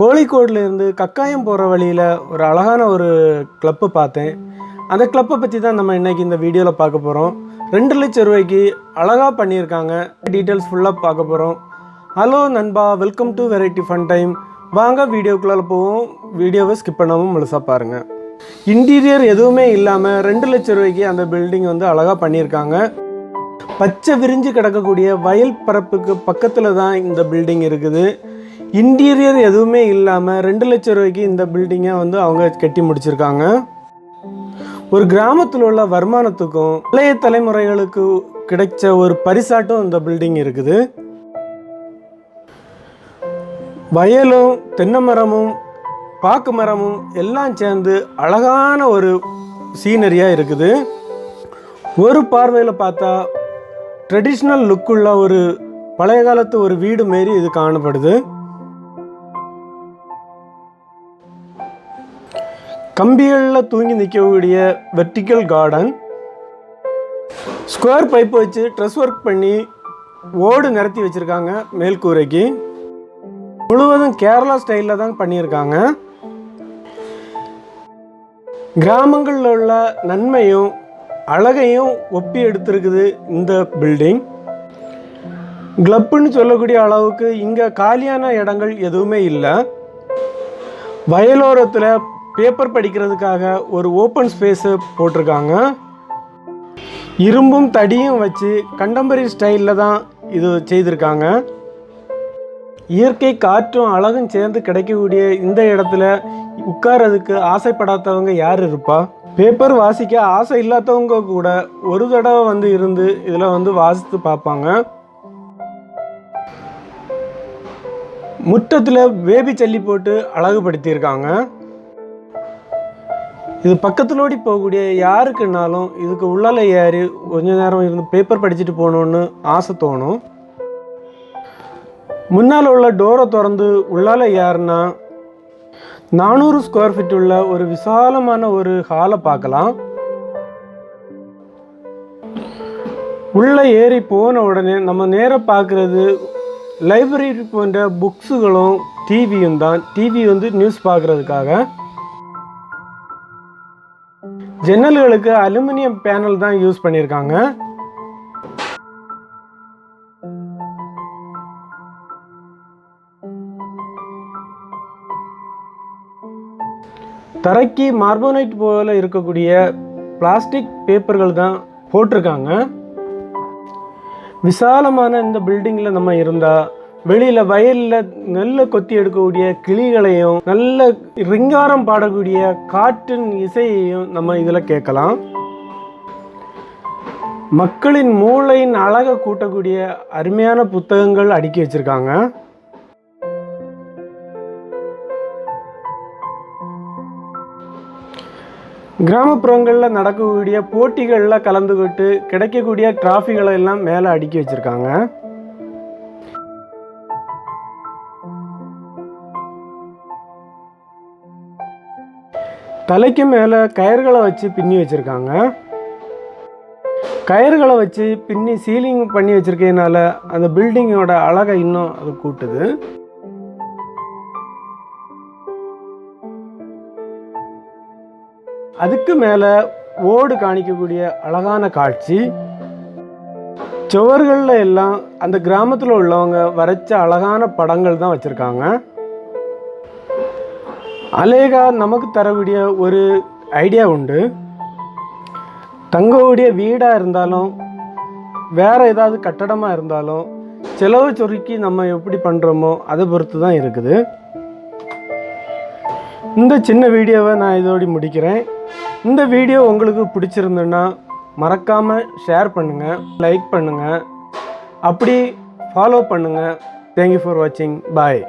கோழிக்கோடுலேருந்து கக்காயம் போகிற வழியில் ஒரு அழகான ஒரு கிளப்பு பார்த்தேன். அந்த கிளப்பை பற்றி தான் நம்ம இன்றைக்கி இந்த வீடியோவில் பார்க்க போகிறோம். ரெண்டு லட்சம் ரூபாய்க்கு அழகாக பண்ணியிருக்காங்க. டீட்டெயில்ஸ் ஃபுல்லாக பார்க்க போகிறோம். ஹலோ நண்பா. Welcome to variety fun time வாங்க வீடியோக்குள்ளே போவோம். வீடியோவை ஸ்கிப் பண்ணாமல் முழுசாக பாருங்கள் இன்டீரியர் எதுவுமே இல்லாமல் ரெண்டு லட்சம் ரூபாய்க்கு அந்த பில்டிங் வந்து அழகாக பண்ணியிருக்காங்க. பச்சை விரிஞ்சு கிடக்கக்கூடிய வயல் பரப்புக்கு பக்கத்தில் தான் இந்த பில்டிங் இருக்குது. இன்டீரியர் எதுவுமே இல்லாமல் ரெண்டு லட்சம் ரூபாய்க்கு இந்த பில்டிங்கை வந்து அவங்க கட்டி முடிச்சிருக்காங்க. ஒரு கிராமத்தில் உள்ள வருமானத்துக்கும் இளைய தலைமுறைகளுக்கு கிடைச்ச ஒரு பரிசாட்டும் இந்த பில்டிங் இருக்குது. வயலும் தென்னை மரமும் பாக்கு மரமும் எல்லாம் சேர்ந்து அழகான ஒரு சீனரியாக இருக்குது. ஒரு பார்வையில் பார்த்தா ட்ரெடிஷ்னல் லுக்குள்ள ஒரு பழைய காலத்து ஒரு வீடு மாரி இது காணப்படுது. கம்பிகளில் தூங்கி நிற்கக்கூடிய வெர்டிக்கல் கார்டன். ஸ்கொயர் பைப் வச்சு ட்ரெஸ் ஒர்க் பண்ணி ஓடு நிரத்தி வச்சுருக்காங்க மேல்கூரைக்கு முழுவதும் கேரளா ஸ்டைலில் தான் பண்ணியிருக்காங்க. கிராமங்களில் உள்ள நன்மையும் அழகையும் ஒப்பி எடுத்திருக்குது இந்த பில்டிங் கிளப்புன்னு சொல்லக்கூடிய அளவுக்கு இங்கே காலியான இடங்கள் எதுவுமே இல்லை. வயலோரத்தில் பேப்பர் படிக்கிறதுக்காக ஒரு ஓப்பன் ஸ்பேஸு போட்டிருக்காங்க. இரும்பும் தடியும் வச்சு கண்டம்பரி ஸ்டைலில் தான் இது செய்திருக்காங்க. இயற்கை காற்றும் அழகும் சேர்ந்து கிடைக்கக்கூடிய இந்த இடத்துல உட்கார்றதுக்கு ஆசைப்படாதவங்க யார் இருப்பா? பேப்பர் வாசிக்க ஆசை இல்லாதவங்க கூட ஒரு தடவை வந்து இருந்து இதில் வந்து வாசித்து பார்ப்பாங்க. முற்றத்தில் வேபி சல்லி போட்டு அழகுபடுத்தியிருக்காங்க. இது பக்கத்துலோடி போகக்கூடிய யாருக்குன்னாலும் இதுக்கு உள்ளால ஏறி கொஞ்ச நேரம் இருந்து பேப்பர் படிச்சுட்டு போகணுன்னு ஆசை தோணும். முன்னால் உள்ள டோரை திறந்து உள்ளால ஏறுனா நானூறு ஸ்கொயர் ஃபீட் உள்ள ஒரு விசாலமான ஒரு ஹாலை பார்க்கலாம். உள்ளே ஏறி போன உடனே நம்ம நேராக பார்க்குறது லைப்ரரி போன்ற புக்ஸுகளும் டிவியும் தான். டிவி வந்து நியூஸ் பார்க்குறதுக்காக. ஜன்னல்களுக்கு அலுமினியம் பேனல் தான் யூஸ் பண்ணியிருக்காங்க. தரைக்கு மார்போனைட் போல இருக்கக்கூடிய பிளாஸ்டிக் பேப்பர்கள் தான் போட்டிருக்காங்க. விசாலமான இந்த பில்டிங்கில் நம்ம இருந்தால் வெளியில் வயலில் நெல்லை கொத்தி எடுக்கக்கூடிய கிளிகளையும் நல்ல ரிங்காரம் பாடக்கூடிய காற்றின் இசையையும் நம்ம இதில் கேட்கலாம். மக்களின் மூளையின் அழகை கூட்டக்கூடிய அருமையான புத்தகங்கள் அடுக்கி வச்சிருக்காங்க. கிராமப்புறங்களில் நடக்கக்கூடிய போட்டிகளில் கலந்துக்கிட்டு கிடைக்கக்கூடிய டிராஃபிகளை எல்லாம் மேலே அடுக்கி வச்சிருக்காங்க. தலைக்கு மேலே கயிறுகளை வச்சு பின்னி வச்சுருக்காங்க. கயர்களை வச்சு பின்னி சீலிங் பண்ணி வச்சுருக்கனால அந்த பில்டிங்கோட அழகை இன்னும் அது கூட்டுது. அதுக்கு மேலே ஓடு காணிக்கக்கூடிய அழகான காட்சி. சுவர்களில் எல்லாம் அந்த கிராமத்தில் உள்ளவங்க வரைச்ச அழகான படங்கள் தான் வச்சுருக்காங்க. அலேகா நமக்கு தரக்கூடிய ஒரு ஐடியா உண்டு. தங்கக்கூடிய வீடாக இருந்தாலும் வேறு ஏதாவது கட்டடமாக இருந்தாலும் செலவு சுருக்கி நம்ம எப்படி பண்ணுறோமோ அதை பொறுத்து தான் இருக்குது. இந்த சின்ன வீடியோவை நான் இதோடி முடிக்கிறேன். இந்த வீடியோ உங்களுக்கு பிடிச்சிருந்துன்னா மறக்காமல் ஷேர் பண்ணுங்கள் லைக் பண்ணுங்கள் அப்படி ஃபாலோ பண்ணுங்கள் தேங்க்யூ ஃபார் வாட்சிங் பாய்